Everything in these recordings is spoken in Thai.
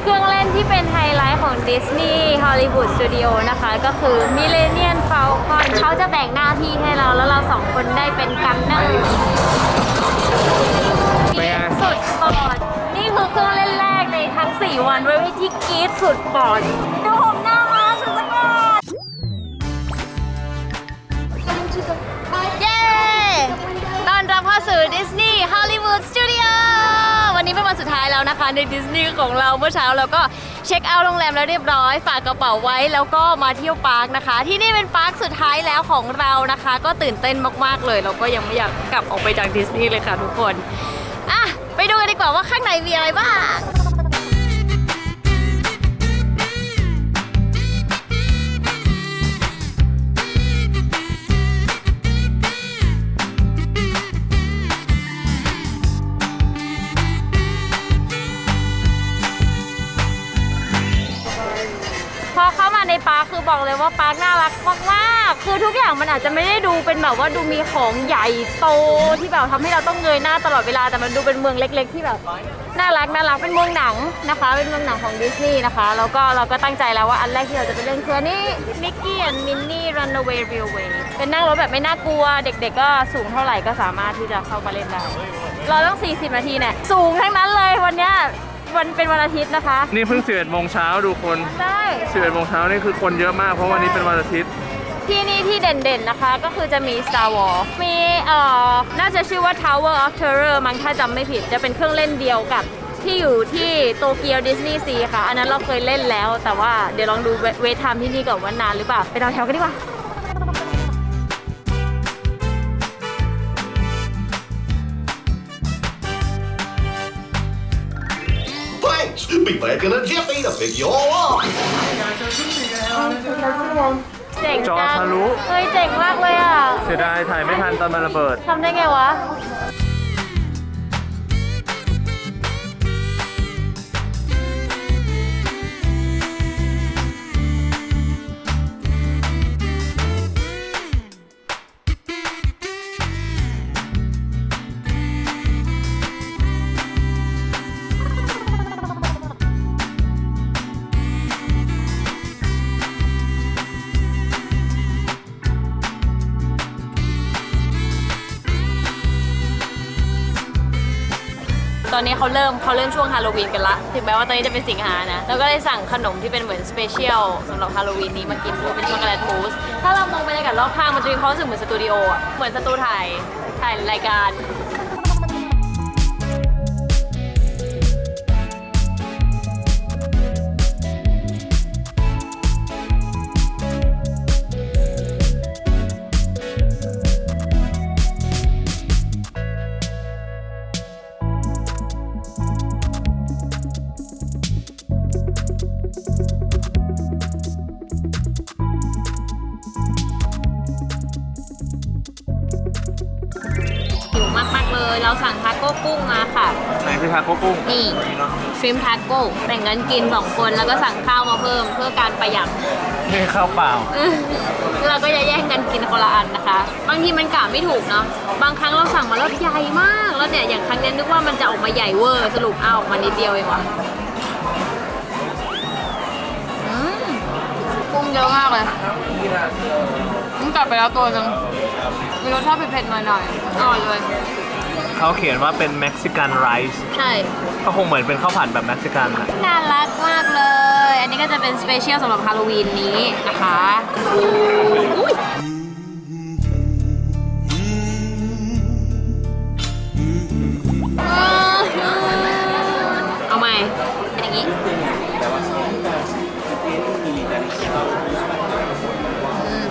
เครื่องเล่นที่เป็นไฮไลท์ของดิสนีย์ฮอลลีวูดสตูดิโอนะคะ ก็คือมิเลเนียนฟ a ลคอนเขาจะแบ่งหน้าที่ให้เราแล้วเราสองคนได้เป็นกันเนอร์เป็นไงสุดปอด นี่คือเครื่องเล่นแรกในทั้ง 4 วันไว้วิธีกรีดสุดปอดดูผมหน้ามาสุดสกอดเย้ ตอนรับเข้าสู่ดิสนีย์ฮอลลีวูดสตูดิโอ วันนี้เป็นวันสุดท้ายแล้วนะคะ ในดิสนีย์ของเราเมื่อเช้าเราก็เช็คเอาท์โรงแรมแล้วเรียบร้อย ฝากกระเป๋าไว้แล้วก็มาเที่ยวปาร์คนะคะ ที่นี่เป็นปาร์คสุดท้ายแล้วของเรานะคะ ก็ตื่นเต้นมากๆเลย เราก็ยังไม่อยากกลับออกไปจากดิสนีย์เลยค่ะทุกคนอะไปดูกันดีกว่าว่าข้างในมีอะไรบ้าง บอกเลยว่าปาร์คน่ารักมากๆคือทุกอย่างมันอาจจะไม่ได้ดูเป็นแบบว่าดูมีของใหญ่โตที่แบบทำให้เราต้องเงยหน้าตลอดเวลาแต่มันดูเป็นเมืองเล็ก ๆ ที่แบบน่ารักน่ารักเป็นเมืองหนังนะคะ เป็นเมืองหนังของดิสนีย์นะคะแล้วก็เราก็ตั้งใจแล้วว่าอันแรกที่เราจะไปเล่นคืออันนี้มิกกี้แอนด์มินนี่รันเวย์เรลเวย์เป็นนั่งรถแบบไม่น่ากลัว เด็กๆก็สูงเท่าไหร่ก็สามารถที่จะเข้ามาเล่นได้เราต้อง 40 นาทีเนี่ยสูงทั้งนั้นเลยวันนี้ วันเป็นวันอาทิตย์นะคะ นี่เพิ่ง 11โมงเช้าดูคนได้11โมงเช้านี่คือคนเยอะมากเพราะวันนี้เป็นวันอาทิตย์ ที่นี่ที่เด่นๆนะคะ ก็คือจะมี Star Wars มีเอ่อน่าจะชื่อว่า Tower of Terror มั้งถ้าจำไม่ผิดจะเป็นเครื่องเล่นเดียวกับที่อยู่ที่โตเกียวดิสนีย์ซีค่ะ อันนั้นเราเคยเล่นแล้ว แต่ว่าเดี๋ยวลองดูเวทไทม์ที่นี่ก่อนว่านานหรือเปล่าไปรอแถวกันดีกว่า Be back in a jiffy to pick you all up. เจ๋งจอจังทะลุ เฮ้ยเจ๋งมากเลยอะ เสียดายถ่ายไม่ทันตอนมันระเบิด ทำได้ไงวะ อนนี้เขาเริ่มเขาเริ่มช่วงฮาโลวีนกันละ ถึงแม้ว่าตอนนี้จะเป็นสิงหานะ แล้วก็ได้สั่งขนมที่เป็นเหมือนสเปเชียลสำหรับฮาโลวีนนี้มากินด้วยเป็นช็อกโกแลตมูสถ้าเรามองบรรยากาศรอบข้างมันจะมีความรู้สึกเหมือนสตูดิโออะเหมือนสตูถ่ายถ่ายรายการ โก้กุ้งนี่ ชริมทาโก้แบ่งกันกิน2คนแล้วก็สั่งข้าวมาเพิ่มเพื่อการประหยัด นี่ข้าวเปล่า เราก็จะแย่งกันกินคนละอันนะคะ บางทีมันกะไม่ถูกเนาะบางครั้งเราสั่งมาแล้วใหญ่มาก แล้วเนี่ยอย่างครั้งเนี้ยนึกว่ามันจะออกมาใหญ่เวอร์สรุปเอาออกมานิดเดียวเองว่ะอืมกุ้งเยอะมากเลยมันกัดไปแล้วตัวหนึงมีรสชาติเผ็ดๆหน่อยๆอร่อยเลย เขาเขียนว่าเป็นเม็กซิกันไรซ์ใช่ ก็คงเหมือนเป็นข้าวผัดแบบเม็กซิกันอะน่ารักมากเลย อันนี้ก็จะเป็นสเปเชียลสำหรับฮาโลวีนนี้นะคะอุ้ยเอาใหม่เป็นอย่างนี้อืม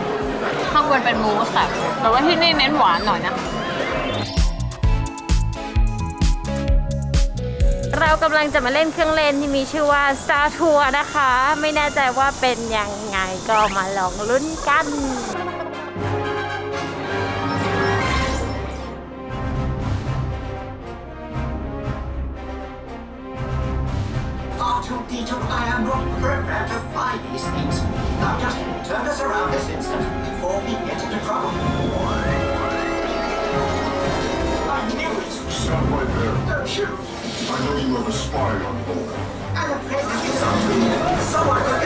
ข้างบนเป็นมูสค่ะแต่ว่าที่นี่เน้นหวานหน่อยนะ เรากำลังจะมาเล่นเครื่องเล่นที่มีชื่อว่า Star Tour นะคะ ไม่แน่ใจว่าเป็นยังไงก็มาลองลุ้นกัน R2D2, I am not programmed to find these things. Now just turn us around this instant before we get into trouble. I knew it. Stop right there. Don't shoot. I know you have a spy on board. And a something. So I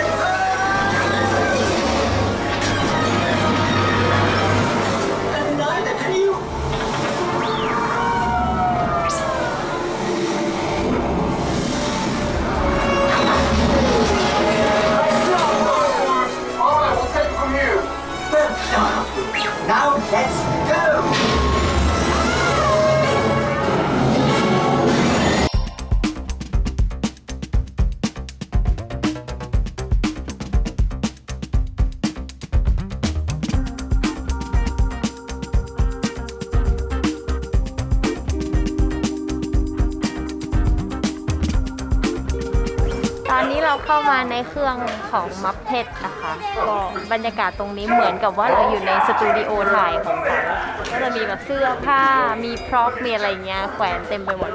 เข้ามาในเครื่องของมัพเพชนะคะก็บรรยากาศตรงนี้เหมือนกับว่าเราอยู่ในสตูดิโอถ่ายของเขาก็จะมีแบบเสื้อผ้ามีพร็อพมีอะไรเงี้ยแขวนเต็มไปหมด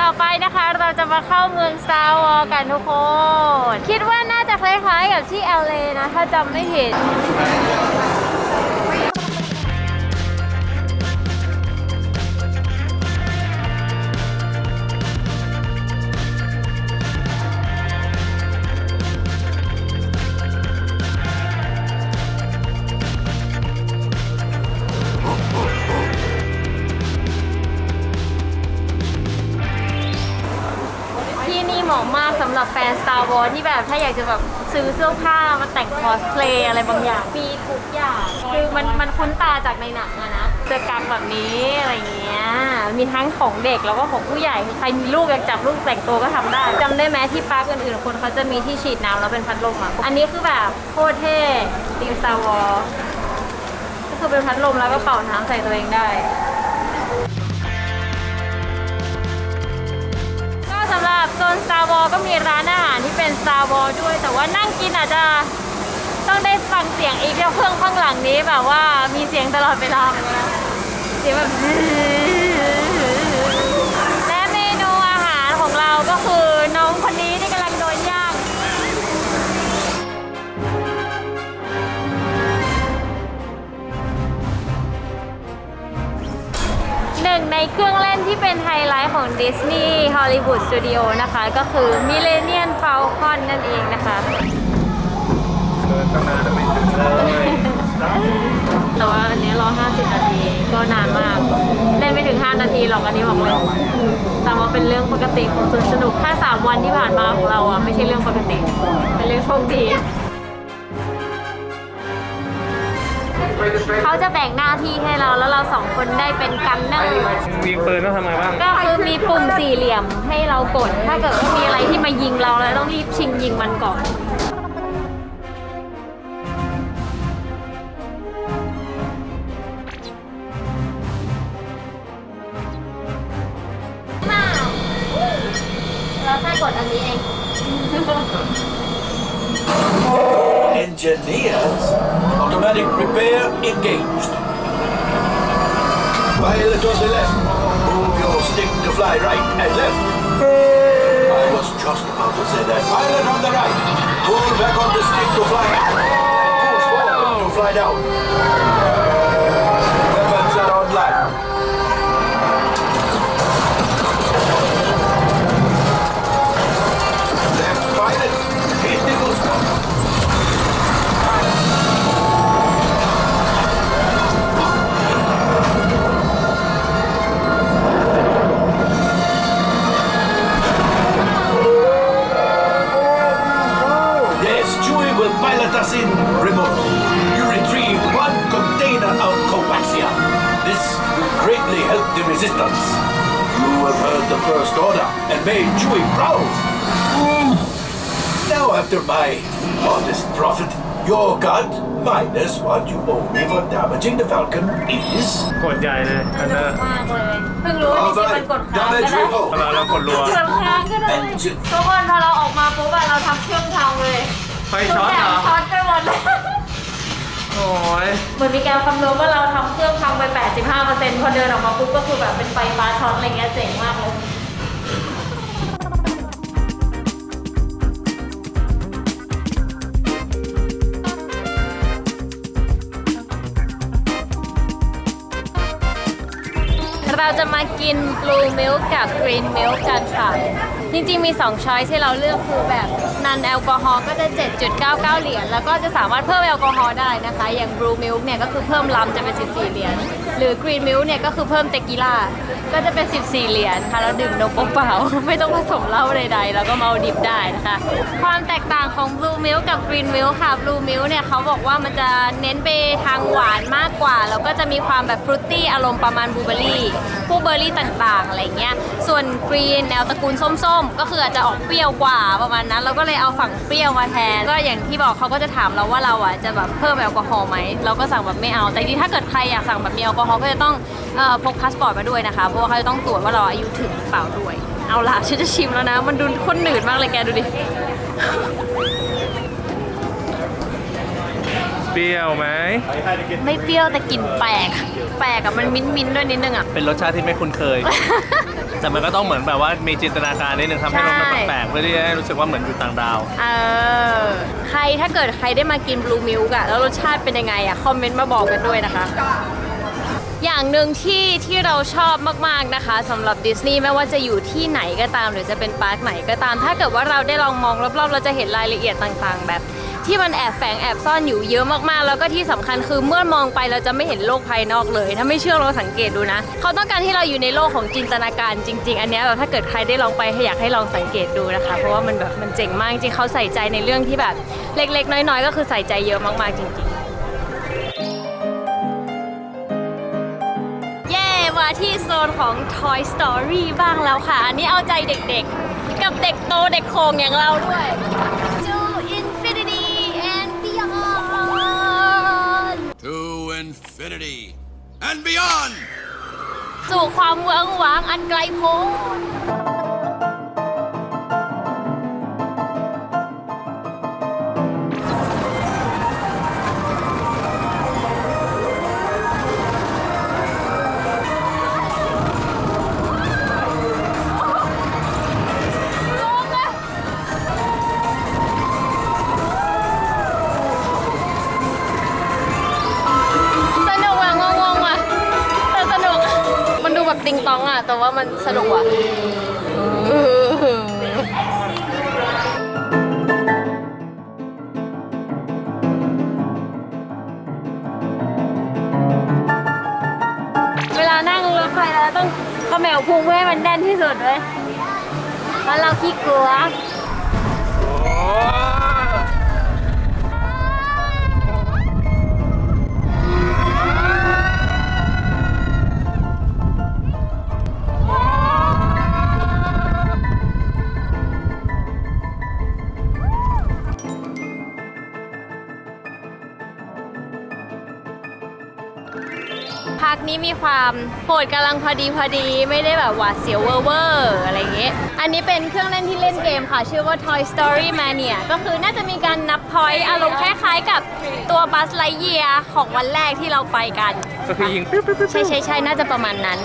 ต่อไปนะคะเราจะมาเข้าเมือง Star Wars กันทุกคน คิดว่าน่าจะ คล้ายๆกับที่ LA นะ ถ้าจำไม่ผิดที่นี่เหมาะมากสำหรับแฟน Star Wars ที่แบบถ้าอยากจะแบบ ซื้อเสื้อผ้ามาแต่งคอสเพลย์อะไรบางอย่างมีทุกอย่างคือมันมันคุ้นตาจากในหนังอะนะเสื้อกั๊กแบบนี้อะไรเงี้ยมีทั้งของเด็กแล้วก็ของผู้ใหญ่คือใครมีลูกอยากจับลูกแต่งตัวก็ทำได้จำได้ไหมที่ปาร์คอื่นๆคนเขาจะมีที่ฉีดน้ำแล้วเป็นพัดลมอะอันนี้คือแบบโคตรเท่ดีม Star Wars ก็คือเป็นพัดลมแล้วก็เป่าน้ำใส่ตัวเองได้ รับโซน Star War ก็มีร้านอาหารที่เป็น Star War ด้วย แต่ว่านั่งกินอาจจะต้องได้ฟังเสียงอีกแล้วเครื่องข้างหลังนี้แบบว่ามีเสียงตลอดเวลาเหมือนะเสียงแบบและเมนูอาหารของเราก็คือน้องคนนี้ที่กำลังโดนย่างหนึ่งในเครื่องเล่นที่เป็นไฮไลท์ของดิสนีย Disney Hollywood Studio นะคะ ก็คือ Millennium Falcon นั่นเองนะคะ เดินตั้งนานไม่ถึงเลยแต่ว่าอันนี้รอ 50 นาทีก็นานมาก เล่นไม่ถึง 5 นาทีหรอกอันนี้บอกเลยแต่ว่าเป็นเรื่องปกติของสวนสนุกแค่3วันที่ผ่านมาของเราอะไม่ใช่เรื่องปกติ เป็นเรื่องโชคดี เขาจะแบ่งหน้าที่ให้เราแล้วเราสองคนได้เป็นกันเนอร์ยิงปืนต้องทำไงบ้าง ก็คือมีปุ่มสี่เหลี่ยมให้เรากด ถ้าเกิดว่ามีอะไรที่มายิงเราเราต้องรีบชิงยิงมันก่อนเราแค่กดอันนี้เอง Engineers. Automatic repair engaged. Pilot on the left. Move your stick to fly right and left. I was just about to say that. Pilot on the right. Pull back on the stick to fly. Push forward to fly down. Chewie will pilot us in remotely. You retrieved one container of coaxium. This will greatly help the resistance. You have heard the First Order and made Chewie proud. Now, after my modest profit, your cut minus what you owe me for damaging the Falcon is กดใหญ่เลยอันนั้น มากเลย เพิ่งรู้ว่าจริงๆมันกดค้างก็ damage ได้ remote. เราเรากดรัว กดค้างก็ได้ทุกคนพอเราออกมาปุ๊บอะเราทำเครื่องพังเลย ไฟช็อตเหรอ ช็อตไปหมดเลยโอ้ยเหมือนมีแกวคำนวณว่าเราทำเครื่องพังไป 85%พอเดินออกมาปุ๊บก็คือแบบเป็นไฟฟ้าช็อตอะไรเงี้ยเจ๋งมากเลยเราจะมากินบลูมิลกับกรีนมิลกันค่ะ จริงๆมี 2 ช้อยที่เราเลือกคือแบบนันแอลกอฮอล์ก็จะ 7.99 เหรียญ แล้วก็จะสามารถเพิ่มแอลกอฮอล์ได้นะคะ อย่างบรูมิลค์เนี่ยก็คือเพิ่มลัมจะเป็น 14 เหรียญ หรือ green milk เนี่ยก็คือเพิ่มเตกิล่า ก็จะเป็น 14 เหรียญค่ะแล้วดื่มนมเปล่าๆ ไม่ต้องผสมเหล้าใดๆ แล้วก็เมาดิบได้นะคะ ความแตกต่างของ blue milk กับ green milk ค่ะ blue milk เนี่ยเขาบอกว่ามันจะเน้นไปทางหวานมากกว่า แล้วก็จะมีความแบบฟรุตตี้อารมณ์ประมาณบลูเบอร์รี่พวกเบอร์รี่ต่างๆ อะไรเงี้ย ส่วน green แนวตระกูลส้มๆ ก็คืออาจจะออกเปรี้ยวกว่าประมาณนั้น เราก็เลยเอาฝั่งเปรี้ยวมาแทน ก็อย่างที่บอกเขาก็จะถามเราว่าเราอะจะแบบเพิ่มแอลกอฮอล์ไหม เราก็สั่งแบบไม่เอา แต่จริงๆถ้าเกิดใครอยากสั่งแบบมีแอลกอฮอล์ก็จะต้องเอ่อพกพาสปอร์ตมาด้วยนะคะ เพราะว่าเขาจะต้องตรวจว่าเราอายุถึงหรือเปล่าด้วย เอาล่ะฉันจะชิมแล้วนะ มันดูข้นหนืดมากเลยแกดูดิ เปรี้ยวไหม ไม่เปรี้ยวแต่กลิ่นแปลก แปลกอะมันมิ้นมิ้นๆด้วยนิดนึงอะ เป็นรสชาติที่ไม่คุ้นเคย แต่มันก็ต้องเหมือนแบบว่ามีจินตนาการนิดนึงทำให้รสมันใช่ แปลกๆเพื่อที่จะให้รู้สึกว่าเหมือนอยู่ต่างดาว เออใครถ้าเกิดใครได้มากินบลูมิลก์อะแล้วรสชาติเป็นยังไงอะคอมเมนต์มาบอกกันด้วยนะคะ อย่างหนึ่งที่ที่เราชอบมากๆนะคะสำหรับดิสนีย์ไม่ว่าจะอยู่ที่ไหนก็ตาม หรือจะเป็นปาร์คไหนก็ตาม ถ้าเกิดว่าเราได้ลองมองรอบๆ เราจะเห็นรายละเอียดต่างๆ แบบที่มันแอบแฝงแอบซ่อนอยู่เยอะมากๆ แล้วก็ที่สำคัญคือเมื่อมองไปเราจะไม่เห็นโลกภายนอกเลย ถ้าไม่เชื่อลองสังเกตดูนะ เขาต้องการที่เราอยู่ในโลกของจินตนาการจริง ๆ อันนี้แบบถ้าเกิดใครได้ลองไปอยากให้ลองสังเกตดูนะคะ เพราะว่ามันแบบมันเจ๋งมากจริงเขาใส่ใจในเรื่องที่แบบเล็กๆ น้อยๆ ก็คือใส่ใจเยอะมากๆจริงๆ มาที่โซนของ Toy Story บ้างแล้วค่ะ อันนี้เอาใจเด็กๆ กับเด็กโตเด็กโคงอย่างเราด้วย To Infinity and Beyond To infinity and beyond! สู่ความเวิ้งว้างอันไกลโพ้น แต่ว่ามันสนุกอะเวลานั่งรถไฟแล้วต้องกระแมวพุงเพื่อให้มันแน่นที่สุดเลยเพราะเราขี้กลัว คนี้มีความโหดกำลังพอดีพอดีไม่ได้แบบหวาดเสียวเวอร์เวอร์อะไรอย่างเงี้ยอันนี้เป็นเครื่องเล่นที่เล่นเกมค่ะ ชื่อว่า Toy Story Mania ก็คือน่าจะมีการนับพอยต์อารมณ์คล้ายๆกับตัวบัสไลเยียของวันแรกที่เราไปกัน ก็คือยิงปิ๊บปิ๊บปิ๊บใช่ใช่ใช่น่าจะประมาณนั้น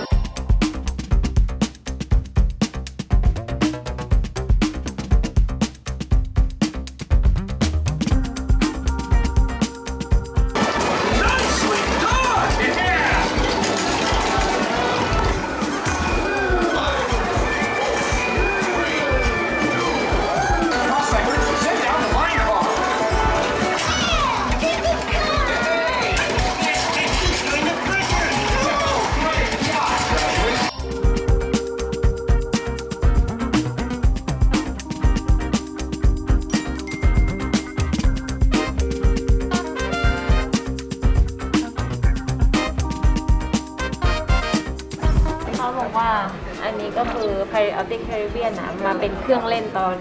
ก็คือ Pirates of the Caribbean นะมาเป็นเครื่องเล่นตอน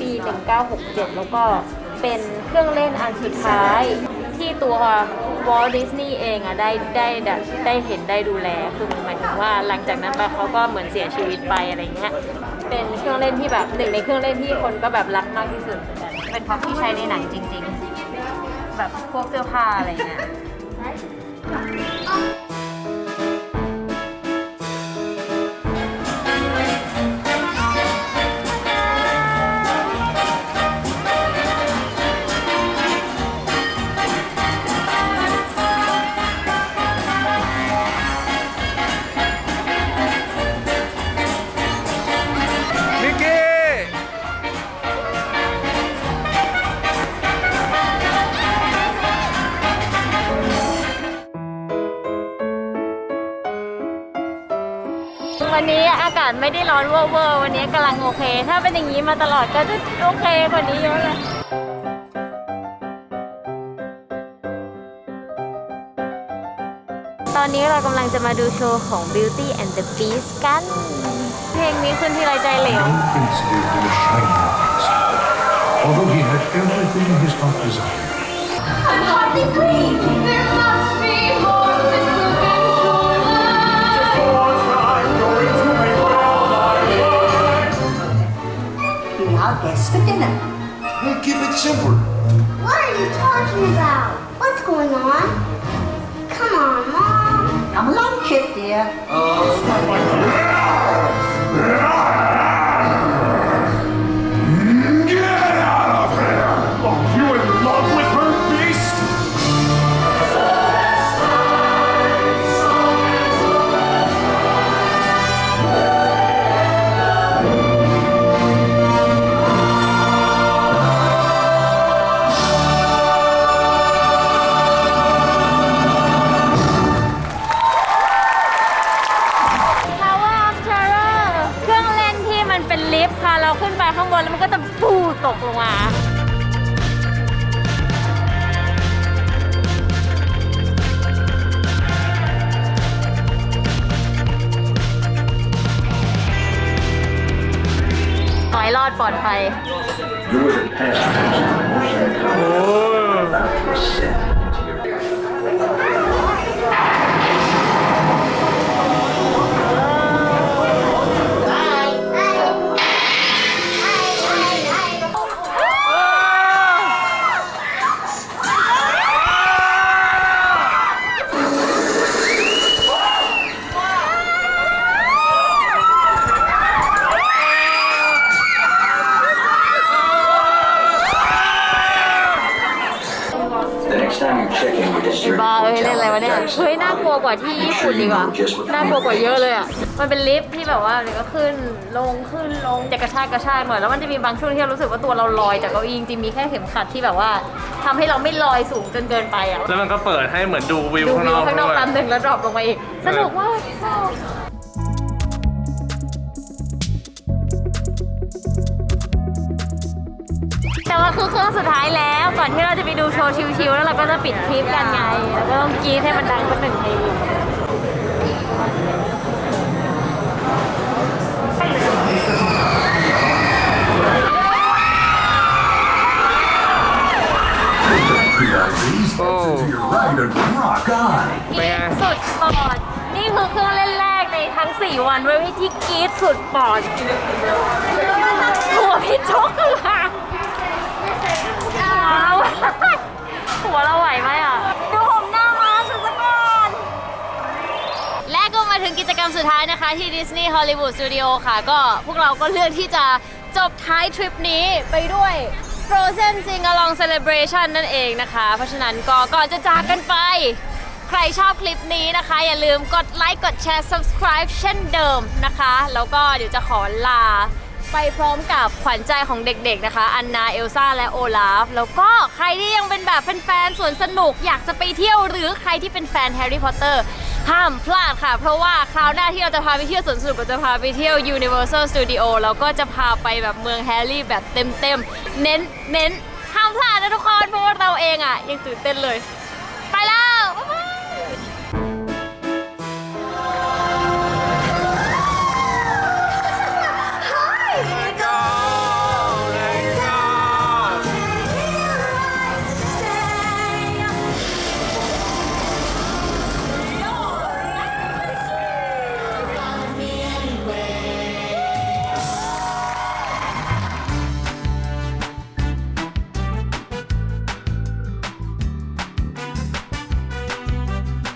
ปี 1967 แล้วก็เป็นเครื่องเล่นอันสุดท้ายที่ตัววอลดิสนีย์เองอะได้ได้ได้ได้เห็นได้ดูแลคือหมายถึงว่าหลังจากนั้นไปเขาก็เหมือนเสียชีวิตไปอะไรเงี้ยเป็นเครื่องเล่นที่แบบหนึ่งในเครื่องเล่นที่คนก็แบบรักมากที่สุดเหมือนเป็นพ็อปที่ใช้ในหนังจริง ๆ แบบพวกเสื้อผ้าอะไรเงี้ย ไม่ได้ร้อนเวอร์เวอร์วันนี้กำลังโอเค ถ้าเป็นอย่างนี้มาตลอดก็จะโอเคกว่านี้เยอะเลยตอนนี้เรากำลังจะมาดูโชว์ของ Beauty and the Beast กัน เพลงนี้ขึ้นที่ไรใจเหลว Young Prince lived in a shining castle. Although he had everything his heart desired, Be our guest for dinner. we'll keep it simple. What are you talking about? What's going on? Come on, Mom. Come along, Chip, dear. Get ดปลอดภัย You were the past โว่าที่ญี่ปุ่นดีกว่าน่ากลัวกว่าเยอะเลยอะ มันเป็นลิฟต์ที่แบบว่าเดี๋ยวก็ขึ้นลงขึ้นลงจะกระชากกระชากหน่อย แล้วมันจะมีบางช่วงที่เรารู้สึกว่าตัวเราลอยจากเก้าอี้จริงๆมีแค่เข็มขัดที่แบบว่าทำให้เราไม่ลอยสูงจนเกินไปอะ แล้วมันก็เปิดให้เหมือนดูวิวดูข้างนวิวอกข้างนอกด้วยแป๊บหนึงแล้วดรอปลงมาอีก สนุกมากชอบแต่ว่าคือเครื่องสุดท้ายแล้ว ก่อนที่เราจะไปดูโชว์ชิวๆแล้วเราก็จะปิดคลิปกันไง แล้วก็ต้องกรีดให้มันดังสักหนึ่งเพลง These heads into your ride and rock on. กรีดสุดปอด นี่คือเครื่องเล่นแรกในทั้ง 4 วันเว้ยที่กรีดสุดปอดหัวพี่โจ๊กคือหักหัวเราหัวเราไหวไหมอะ ถึงกิจกรรมสุดท้ายนะคะ ที่ Disney Hollywood Studio ค่ะ ก็พวกเราก็เลือกที่จะจบท้ายทริปนี้ไปด้วย Frozen Sing Along Celebration นั่นเองนะคะ เพราะฉะนั้นก็ก่อนจะจากกันไป ใครชอบคลิปนี้นะคะ อย่าลืมกดไลค์กดแชร์ subscribe เช่นเดิมนะคะ แล้วก็เดี๋ยวจะขอลาไปพร้อมกับขวัญใจของเด็กๆนะคะ อันนา เอลซ่า และโอลาฟ แล้วก็ใครที่ยังเป็นแบบแฟนๆสวนสนุกอยากจะไปเที่ยวหรือใครที่เป็นแฟนแฮร์รี่พอตเตอร์ ห้ามพลาดค่ะ เพราะว่าคราวหน้าที่เราจะพาไปเที่ยวสวนสนุกเราจะพาไปเที่ยว Universal Studio แล้วก็จะพาไปแบบเมืองแฮร์รี่แบบเต็มๆ เน้นเน้นห้ามพลาดนะทุกคน เพราะว่าเราเองอะ ยังตื่นเต้นเลย